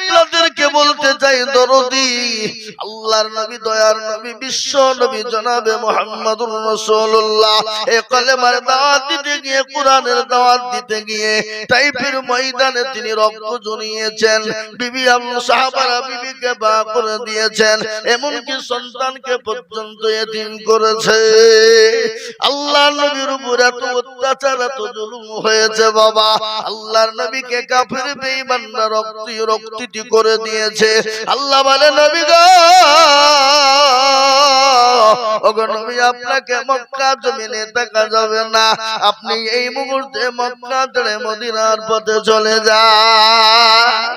আপনাদেরকে বলতে চাই, দরদি। আল্লাহর নবী, দয়ার নবী, বিশ্ব নবী, জনাবে মোহাম্মদুর রাসূলুল্লাহ। এ কলেমার দাওয়াত দিতে গিয়ে, কোরআনের দাওয়াত দিতে গিয়ে টাইপের ময়দানে তিনি রক্ত জড়িয়েছেন বিবি আবু সাহাবারা বিবিকে বা করে দিয়েছেন। এমনকি সন্তানকে পর্যন্ত এতিম করেছে। আল্লাহ নবীর উপর এত জুলুম হয়েছে বাবা। আল্লাহর নবীকে বেঈমানরা রক্তি রক্তিটি করে দিয়েছে। আল্লাহ বলে, নবী গো আপনাকে মক্কা জমিনে দেখা যাবে না। আপনি এই মুহূর্তে মক্কা ছেড়ে মদিনার পথে চলে যান।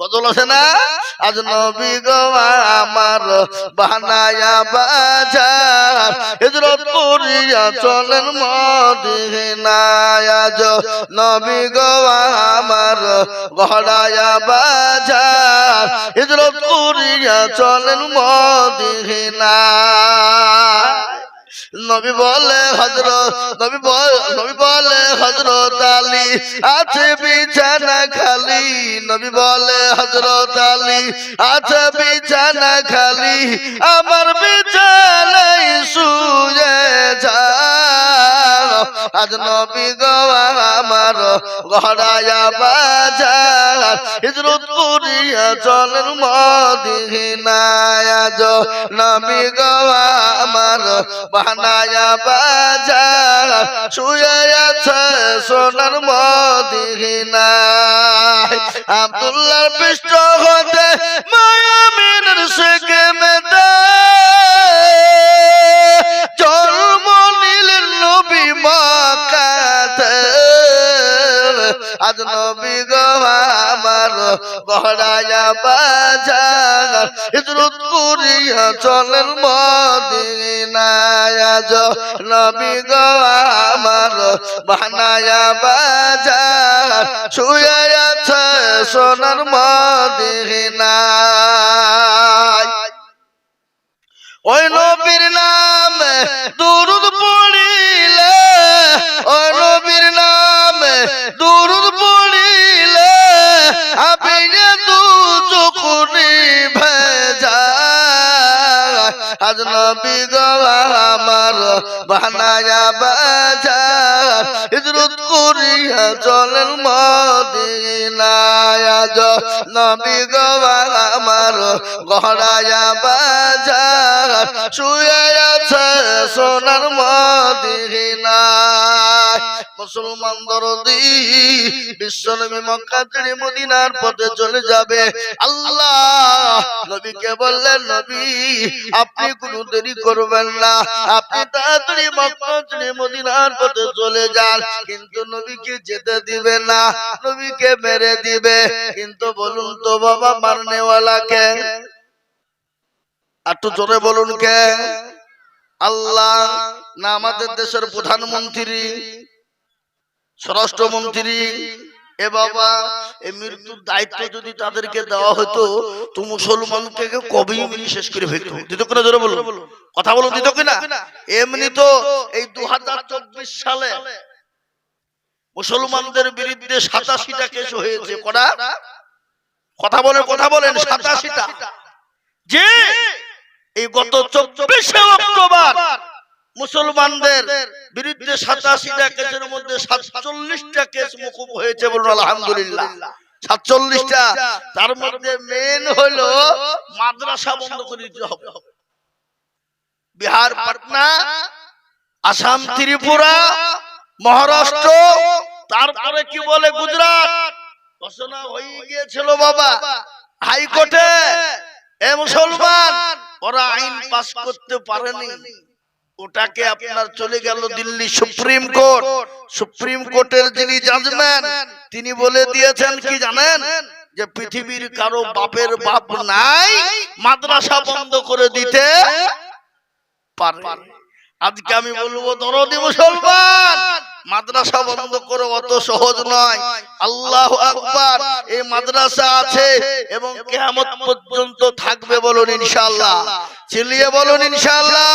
বদল আছে না? আজ নবী গো আমার বানায়া বাজার। হিজরত করিয়া চলেন মদিনায় আজ। নবী গো আমার গড়ায়া বাজার। হিজরত করিয়া চলেন মদিনায়। নবী বলে হজরত নবী বল, নবী বলে হজরত আলী, আছে বিছানা খালি। নবী বলে হজরত আলী, আছে বিছানা খালি। আমার বিছানায় শুয়ে যা আজ নবী গো আমার গড়ায়া বাজার হিজরত করিয়া চলেন মদিনায় আজ নবী গো আমার বানায়া বাজার শুয়ে আছে সোনার মদিনায়। আব্দুল্লাহর পৃষ্ঠ হতে মায়ামিনের শেখে মেদা আজ নবী গো আমার গড়ায়া বাজার হিজরত করিয়া চলেন মদিনায় আজ নবী গো আমার বানায়া বাজার শুয়ে সোনার মদিনায়। ওই নবীর নামে দুরুদ পড়িলে, ওই নবীর নামে দুরুদ নবী গো আমার বানায়া বাজার হিজরত করিয়া চলেন মদিনায়। নবী গো আমার গড়ায়া বাজার শুয়ে আছে সোনার মদিনায়। মুসলমান দরদি, বিশ্বনবী মক্কা ছেড়ে মদিনার পথে চলে যাবে। আল্লাহ, নবীকে বললেন, নবী, আপনি কোনো দেরি করবেন না। আপনি তাড়াতাড়ি মক্কা মদিনার পথে চলে যান। কিন্তু নবীকে যেতে দিবে না, নবীকে মেরে দিবে। কিন্তু বলুন তো, বাবা মারনেওয়ালাকে? একটু জোরে বলুন কে? আল্লাহ, না আমাদের দেশের প্রধানমন্ত্রী স্বরাষ্ট্রমন্ত্রী এ বাবা এই মৃত্যুর দায়িত্ব যদি তাদেরকে দেওয়া হতো, তো মুসলমানকে কবেই মিলি শেষ করে ফেলতো দিত কিনা জোরে বলো কথা বলো দিত কিনা এমনি তো এই দু হাজার চব্বিশ সালে মুসলমানদের বিরুদ্ধে সাতাশিটা কেস হয়েছে, কটা? কথা বলেন কথা বলেন, সাতাশিটা। যে এই গত চব্বিশে অক্টোবর মুসলমানদের বিরুদ্ধে সাতাশিটা কেসের মধ্যে সাতচল্লিশটা কেস মুকুব হয়েছে বলুন আলহামদুলিল্লাহ। সাতচল্লিশটা। তার মধ্যে মেন হলো মাদ্রাসা বন্ধ করে দিতে হবে। বিহার পাটনা আসাম ত্রিপুরা মহারাষ্ট্র তারপরে কি বলে গুজরাট? ঘোষণা হয়ে গিয়েছিল বাবা। হাইকোর্টে। এ মুসলমান ওরা আইন পাস করতে পারেনি। ওটাকে আপনার চলে গেল দিল্লি সুপ্রিম কোর্ট। সুপ্রিম কোর্টের যিনি জাজম্যান তিনি বলে দিয়েছেন কি জানেন? যে পৃথিবীর কারও বাপের বাপ নাই মাদ্রাসা বন্ধ করে দিতে পারে। আজকে আমি বলব দরদি মুসলমান! মাদ্রাসা বন্ধ করে অত সহজ নয়। আল্লাহ আকবার, এই মাদ্রাসা আছে এবং কেয়ামত পর্যন্ত থাকবে বলুন ইনশাআল্লাহ। চিল্লিয়ে বলুন ইনশাআল্লাহ।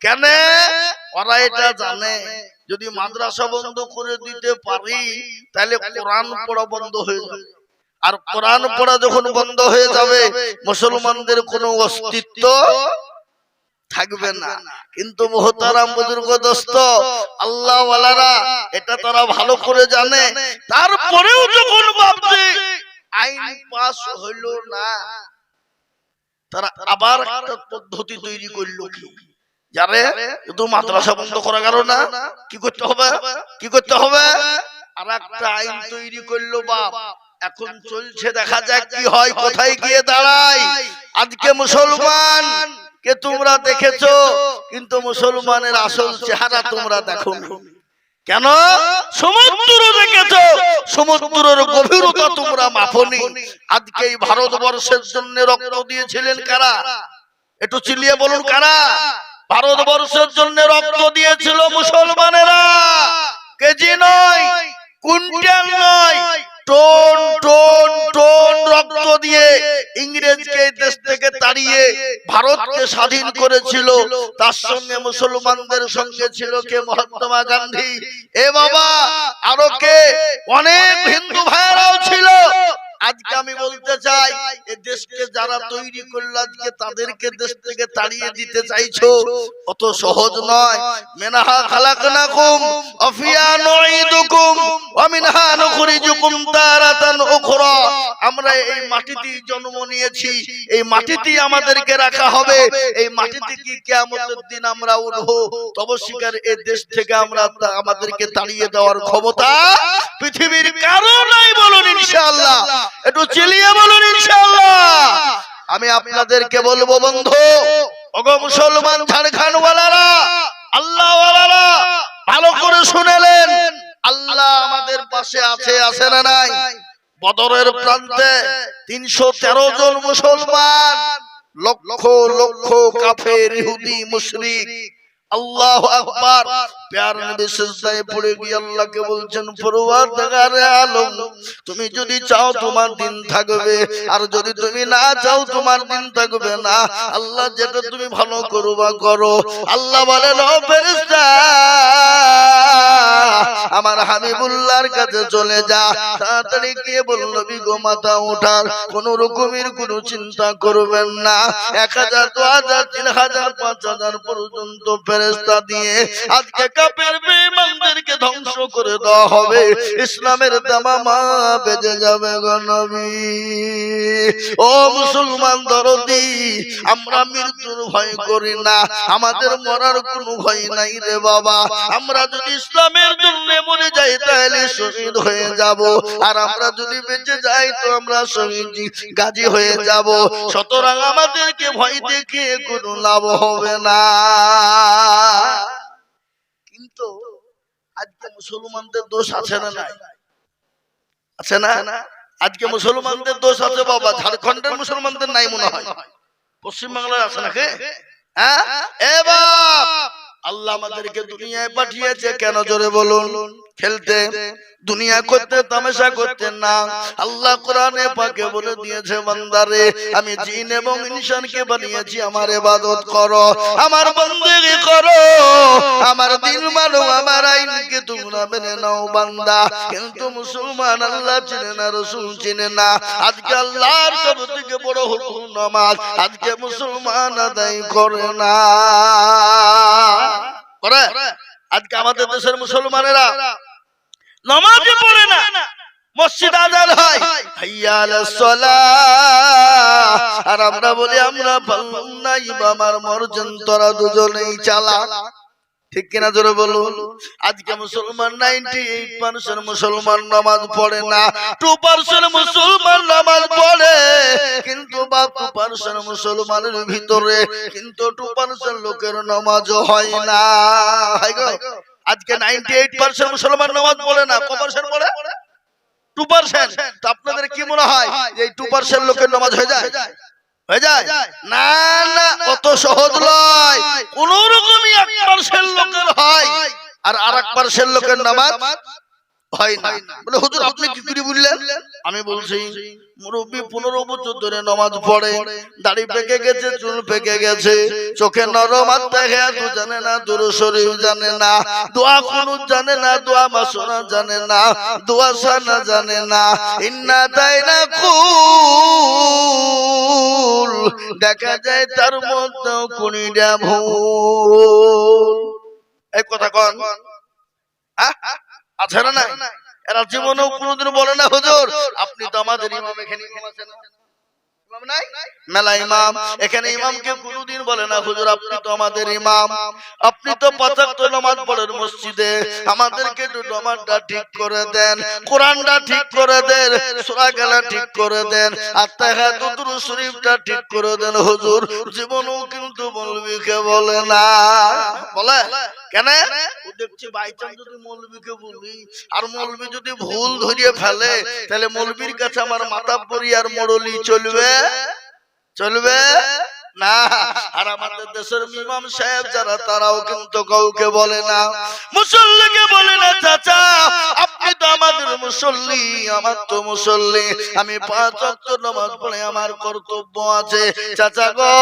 কেন? ওরা এটা জানে। যদি মাদ্রাসা বন্ধ করে দিতে পারি, তাহলে কোরআন পড়া বন্ধ হয়ে যাবে। আর কোরআন পড়া যখন বন্ধ হয়ে যাবে, মুসলমানদের কোনো অস্তিত্ব থাকবে না। কিন্তু মোহতারাম বুজুর্গ দোস্ত আল্লাহ ওয়ালারা এটা তারা ভালো করে জানে। তারপরেও যখন ভাবছে আইন পাস হইল না তারা আবার একটা পদ্ধতি তৈরি করল কি? যারে শুধু মাদ্রাসা বন্ধ করা গেল না কি করতে হবে? কি করতে হবে? আর একটা আইন তৈরি করল বাপ। এখন চলছে দেখা যাক কি হয় কোথায় গিয়ে দাঁড়ায়। আজকে মুসলমান কে তোমরা দেখেছ? কিন্তু মুসলমানের আসল চেহারা তোমরা দেখো কেন? সমুদ্র দেখেছ। সমুদ্রের গভীরতা তোমরা মাপনি। আজকে এই ভারতবর্ষের জন্য রক্ত দিয়েছিলেন কারা? একটু চিল্লিয়ে বলুন কারা? ভারতবর্ষের জন্য রক্ত দিয়েছিল মুসলমানেরা। কেজি নয়, কুইন্টাল নয় টন, টোন টোন রক্ত দিয়ে ইংরেজকে দেশ থেকে তাড়িয়ে ভারতকে স্বাধীন করেছিল। তার সঙ্গে মুসলমানদের সঙ্গে ছিল কে? মহাত্মা গান্ধী। এ বাবা, আরও কে? অনেক ভাইয়েরাও ছিল আজকে আমি বলতে চাই এই দেশকে যারা তৈরি করল আজকে তাদেরকে দেশ থেকে তাড়িয়ে দিতে চাইছো অত সহজ নয়। মেনাহা খালাকনাকুম আফিয়া নুঈদুকুম ওয়া মিনহা নুখরিজুকুম তারাতান উখরা। আমরা এই মাটিতেই জন্ম নিয়েছি। এই মাটিতেই আমাদেরকে রাখা হবে। এই মাটিতে কি কিয়ামতের দিন আমরা উঠবো তবে শিকার এই দেশ থেকে আমরা আমাদেরকে তাড়িয়ে দেওয়ার ক্ষমতা পৃথিবীর কারও নাই বলুন ইনশাআল্লাহ। একটু চিলিয়ে বলুন ইনশাআল্লাহ। আমি আপনাদেরকে বলব বন্ধু মুসলমান ঝাড়খণ্ড ওয়ালারা আল্লাহ ভালো করে শুনেলেন, আল্লাহ আমাদের পাশে আছে আছে না নাই? বদরের প্রান্তে তিনশো তেরো জন মুসলমান, লক্ষ লক্ষ কাফের, ইহুদি, মুশরিক, আল্লাহ আকবার তুমি যদি চাও তোমার দিন থাকবে, আর যদি তুমি না চাও তোমার দিন থাকবে না, আল্লাহ যেটা তুমি ভালো করো আল্লাহ আমার হাবিবুল্লাহর কাছে চলে যা। তাড়াতাড়ি গিয়ে বলল বিগো ওঠার কোন রকমের কোনো চিন্তা করবেন না। এক হাজার, দু হাজার, তিন হাজার, পাঁচ হাজার পর্যন্ত ফেরেস্তা দিয়ে আজকে ধ্বংস করে দেওয়া হবে। ইসলামের বেজে যাবে ও মুসলমান দরদি, আমরা মৃত্যুর ভয় করি না। আমাদের মরার কোনো ভয় নাই রে বাবা। আমরা যদি ইসলামের জন্য মরে যাই, তাহলে শহীদ হয়ে যাব। আর আমরা যদি বেঁচে যাই, তো আমরা শহীদ গাজী হয়ে যাব। সুতরাং আমাদেরকে ভয় দেখে কোনো লাভ হবে না। আজকে মুসলমানদের দোষ আছে না নাই? আছে না? আজকে মুসলমানদের দোষ আছে বাবা ঝাড়খণ্ডের মুসলমানদের নাই মনে হয়। পশ্চিমবাংলায় আছে নাকি? হ্যাঁ? এ বাপ! আল্লাহ আমাদেরকে দুনিয়ায় পাঠিয়েছে কেন জোরে বলুন? খেলতে, দুনিয়া করতে, তামাশা করতে না। আল্লাহ কোরআনে পাকে বলে দিয়েছে, বান্দারে, আমি জিন এবং ইনসানকে বানিয়েছি, আমার ইবাদত করো, আমার বন্দেগি করো, আমার দিন মানো, আমার আইনকে তোমরা মেনে নাও, বান্দা। কিন্তু মুসলমান আল্লাহ চিনে না, রসুল চিনে না। আজকে আল্লাহর সব থেকে বড় হুকুম নামাজ, আজকে মুসলমান আদায় করে না। করে? আজকে আমাদের দেশের মুসলমানেরা নামাজই পড়ে না। মসজিদ আজান হয়। হাইয়া আলাস সালাহ। আর আমরা বলি আমরা পারলাম না আমার মর্জন তোরা দুজনেই চালা। ঠিক কিনা জোরে বলুন? আজকে মুসলমান নাইনটি এইট পার্সেন্ট মুসলমান নামাজ পড়ে না। টু পার্সেন্ট মুসলমান নামাজ পড়ে কিন্তু বা টু পার্সেন্ট মুসলমানের ভিতরে কিন্তু টু পার্সেন্ট লোকের নামাজ হয় না। হয় গো। আজকে নাইনটি এইট পার্সেন্ট মুসলমান নামাজ বলে না। ক পার্সেন্ট পড়ে? Two percent. তো আপনাদের কি মনে হয়? যে টু পার্সেন্ট লোকের নামাজ হয়ে যায়? হয়ে যায়? না না অত সহজ নয়। কোন রকমই এক পার্সেন্ট লোকের হয়। আর আর এক পার্সেন্ট লোকের নামাজ হয় না। বলে হুজুর আপনি কি করে বললেন আমি বলছি মুরব্বী পনেরো বছর ধরে নামাজ পড়ে দাড়ি পেকে গেছে চুল পেকে গেছে চোখে নরম জানে না দুরু শরীর জানে না দোয়া কোনো জানে না দোয়া মাসনা জানে না দোয়া সানা জানে না ইন্না তাই না কুল দেখা যায় তার মধ্যে কুড়িটা ভুল। এই কথা কন? আছে না নাই? এরা জীবনেও কোনোদিন বলে না হুজুর। আপনি তো আমাদের ইমাম এখানে ইমাম আছে না ইমাম নাই? মেলা ইমাম এখানে ইমামকে কোনোদিন বলে না হুজুর আপনি তো আমাদের ইমাম। আপনি তো পাঁচাত্তর নামাজ পড়েন মসজিদে। আমাদেরকে একটু নামাজটা ঠিক করে দেন কোরআনটা ঠিক করে দেন সূরা গেলা ঠিক করে দেন আত্মাহাতুর শরীফটা ঠিক করে দেন হুজুর। জীবনেও কিন্তু মৌলবীকে বলে না। বলে? কেন? ও দেখছি বাইচান্স যদি মৌলবীকে বলি, আর মৌলবী যদি ভুল ধরিয়ে ফেলে, তাহলে মৌলবীর কাছে আমার মাথা পরি আর মোড়লি চলবে? চলবে? না, আর আমাদের দেশের ইমাম সাহেব যারা, তারাও কিন্তু কাউকে বলে না। মুসল্লিকে বলে না, চাচা, আপনি তো আমাদের মুসল্লি, আমার তো মুসল্লি। আমি পাঁচ ওয়াক্ত নামাজ পড়ে আমার কর্তব্য আছে। চাচা গো,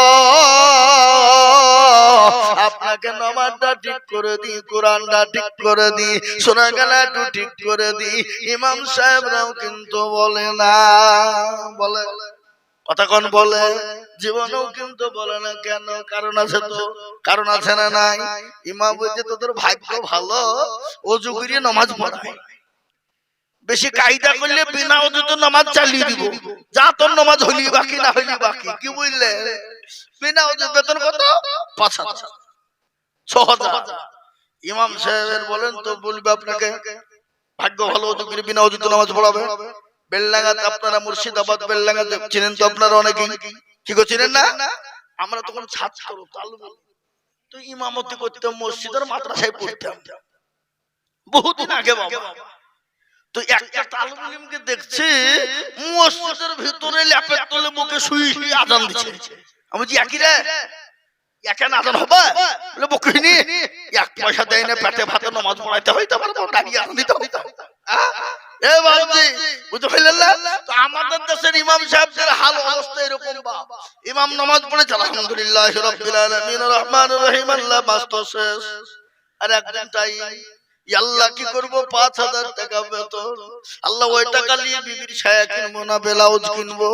আপনাকে নামাজটা ঠিক করে দি কোরআনটা ঠিক করে দি সোনা গেলাটু ঠিক করে দি ইমাম সাহেবরাও কিন্তু বলে না, বলে কতক্ষণ বলে জীবনেও কিন্তু বলে না কেন? কারণ আছে তো কারণ আছে না নাই? ইমাম বলছে তোদের ভাগ্য ভালো? অজু করিয়ে নামাজ পড়ায় বেশি কায়দা করলে বিনা অজুতে নামাজ চালিয়ে দিব। যা তোর নামাজ হলি বাকি না হলি বাকি। কি বুঝলে বিনা অজু বেতন কত? পাঁচ হাজার। ছ হাজার। ইমাম সাহেবের বলেন তো বলবে আপনাকে ভাগ্য ভালো অজু করে বিনা অজুতে নামাজ পড়াবে। বেললাঙ্গাতে আপনারা মুর্শিদাবাদ বেললাঙ্গাতে চিনেন তো আপনারা অনেকেই। কি চিনেন না? আমরা তখন ছাত্র তো ইমামতি করতাম, মসজিদের মাদ্রাসায় পড়তাম। বহুদিন আগে বাবা। তো একটা তালুবুলিমকে দেখছি, মসজিদের ভিতরে ল্যাপের তলে মুখে আজান দিচ্ছে। আমি বলছি, একই রে? আজান হবে? বলে এক পয়সা দেয় না, পেটে ভাতে নামাজ পড়াইতে হইতে পারব দাঁড়িয়ে আজান দিতে আহ? এ বাবজি বুঝতে আমাদের দেশের ইমাম সাহেবদের হাল অবস্থা ইমাম নামাজ পড়েছে, আলহামদুলিল্লাহ রাব্বিল আলামিন রহমানুর রহিম, আল্লাহ আর একদিন তাই আল্লাহ কি করব পাঁচ হাজার টাকা বেতন। আল্লাহ ওই টাকা নিয়ে বিবির ছায়া কিনবো না, ব্লাউজ কিনবো।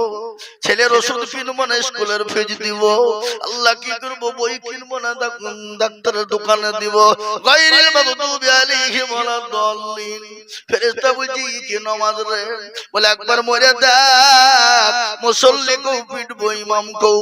ছেলের ওষুধ কিনবো না, স্কুলের ফিজ দিব। আল্লাহ কি করব, বই কিনবো না ডাক্তারের দোকানে দিব। কি রে? বলে, একবার মরে দেখ, মুসল্লি কেউ পিটবো ইমাম কেউ